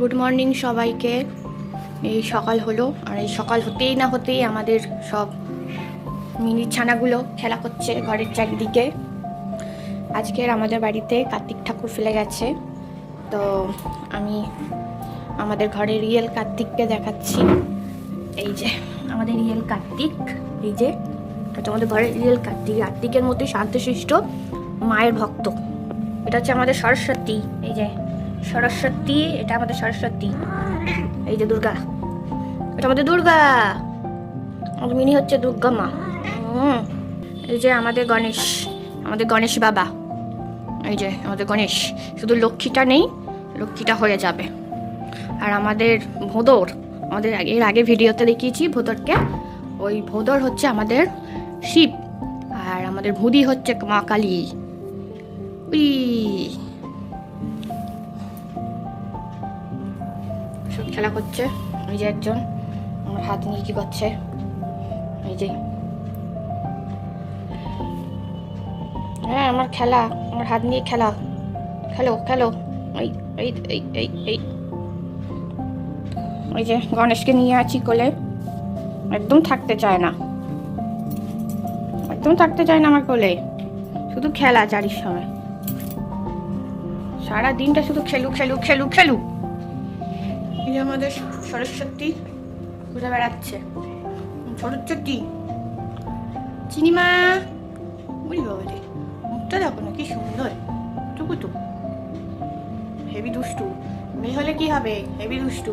Good morning সবাইকে। এই সকাল হলো, আর এই সকাল হতেই না হতেই আমাদের সব মিনি ছানাগুলো খেলা করছে ঘরের চারিদিকে। আজকের আমাদের বাড়িতে কার্তিক ঠাকুর ফেলে গেছে। তো আমি আমাদের ঘরে রিয়েল কার্তিককে দেখাচ্ছি। এই যে আমাদের রিয়েল কার্তিক, এই যে এটা আমাদের ঘরের রিয়েল কার্তিক। কার্তিকের মধ্যে শান্তশিষ্ট মায়ের ভক্ত। এটা হচ্ছে আমাদের সরস্বতী, এই যে সরস্বতী, এটা আমাদের সরস্বতী। এই যে দুর্গা। এটা আমাদের দুর্গা। মিনি হচ্ছে দুর্গা মা। এই যে আমাদের গণেশ আমাদের গণেশ বাবা। এই যে আমাদের গণেশ। শুধু লক্ষ্মীটা নেই, লক্ষ্মীটা হয়ে যাবে। আর আমাদের ভোদর, আমাদের এর আগে ভিডিওতে দেখিয়েছি ভোদরকে। ওই ভোদর হচ্ছে আমাদের শিব। আর আমাদের ভুদি হচ্ছে মা কালী। উই। সব খেলা করছে। ওই যে একজন, আমার হাত নিয়ে কি করছে। এই যে। হ্যাঁ আমার খেলা, আমার হাত নিয়ে খেলা। খেলো খেলো। এই এই এই এই এই। ওই যে, গণেশকে নিয়ে আছি কোলে। একদম থাকতে চায় না। একদম থাকতে চায় না আমার কোলে। শুধু খেলা চারির সময় সারা দিনটা শুধু খেলু খেলু খেলু খেলু। যে আমাদের সরস্বতী ঘুরে বেড়াচ্ছে। সরস্বতী। চিনিমা। বুঝি বাবা রে, মুখটা দেখো না, কি সুন্দর। টুকু টুকু। হেভি দুষ্টু। মেয়ে হলে কি হবে? হেভি দুষ্টু।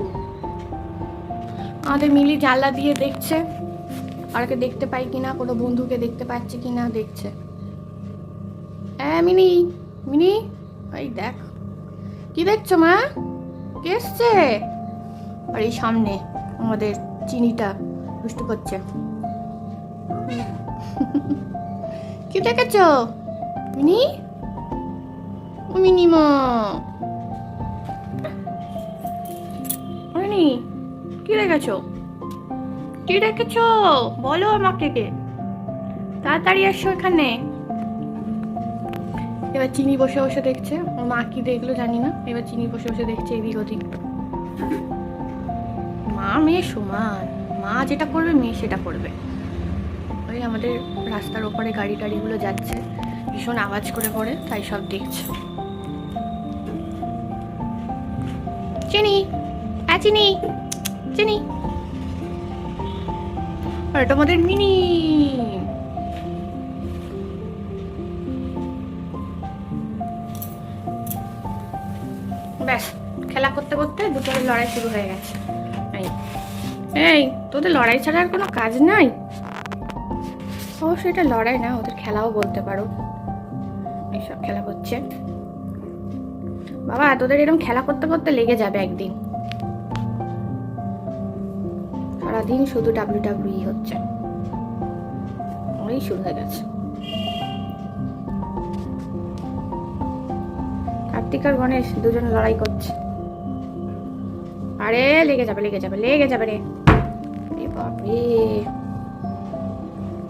আমাদের মিলি জানলা দিয়ে দেখছে আর কে দেখতে পাই কিনা, কোনো বন্ধুকে দেখতে পাচ্ছে কিনা, দেখছে। হ্যাঁ মিনি মিনি, এই দেখ। কি দেখছ মা? কে এসছে? আর এই সামনে আমাদের চিনিটা দুষ্টু করছে। কি দেখেছ মিনি? ও মিনি কি রেখেছো কি রেখেছো বলো আমাকে কে তাড়াতাড়ি এসো এখানে। এবার চিনি বসে বসে দেখছে। ওর মা কি দেখল জানি না। এবার চিনি বসে বসে দেখছে এদিক ওদিক মা মেয়ে সমান। মা যেটা করবে, মেয়ে সেটা করবে। ওই আমাদের রাস্তার ওপরে গাড়ি টাড়িগুলো যাচ্ছে। ভীষণ আওয়াজ করে পড়ে, তাই সব দেখছে। চিনি হ্যাঁ চিনি চিনি। আর এটা আমাদের মিনি। ব্যাস, খেলা করতে করতে দুটোর লড়াই শুরু হয়ে গেছে। এই, তোদের লড়াই ছাড়া আর কোনো কাজ নাই? অবশ্যই এটা লড়াই না, ওদের খেলাও বলতে পারো। এইসব খেলা করছে বাবা, তোদের এরকম খেলা করতে করতে লেগে যাবে একদিন। সারাদিন শুধু ডাব্লিউ ডাব্লিউ হচ্ছে। ওই শুরু হয়ে গেছে। কার্তিক আর গণেশ দুজন লড়াই করছে। আরে, লেগে যাবে লেগে যাবে লেগে যাবে রে। বাপরে।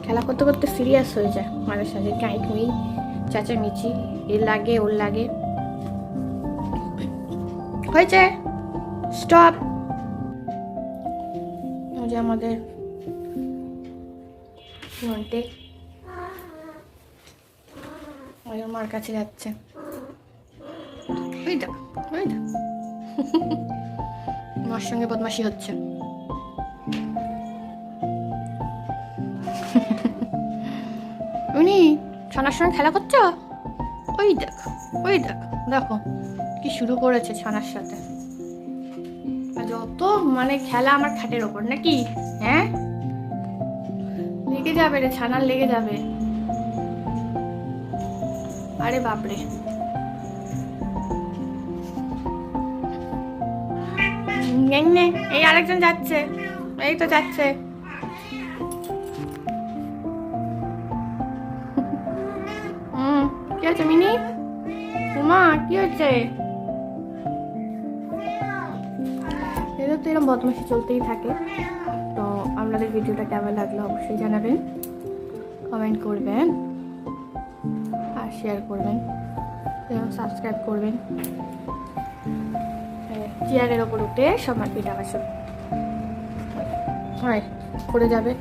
খেলা করতে করতে সিরিয়াস হয়ে যায়। মাঝে সাঝে কাঁই কুই চেঁচামেচি এর লাগে, ওর লাগে। হয়েছে। স্টপ যে আমাদের নন্টে ওই মার কাছে যাচ্ছে। ওই দেখ ওই দেখ মার সঙ্গে বদমাশি হচ্ছে। উনি ছানার সঙ্গে খেলা করছ? ওই দেখ ওই দেখ, দেখো কি শুরু করেছে ছানার সাথে। যত মানে খেলা আমার খাটের ওপর, নাকি? হ্যাঁ? লেগে যাবে রে, ছানার লেগে যাবে। আরে বাপরে। এই আরেকজন যাচ্ছে। এই তো যাচ্ছে। হুম, কি হচ্ছে মিনি? উমা, কি হচ্ছে এদের তো এরকম বদমাশি চলতেই থাকে। তো আপনাদের ভিডিওটা কেমন লাগল অবশ্যই জানাবেন কমেন্ট করবেন আর শেয়ার করবেন, এবং সাবস্ক্রাইব করবেন। চেয়ারের ওপর উঠে সব মারপিট আকাশ হয় পড়ে যাবে।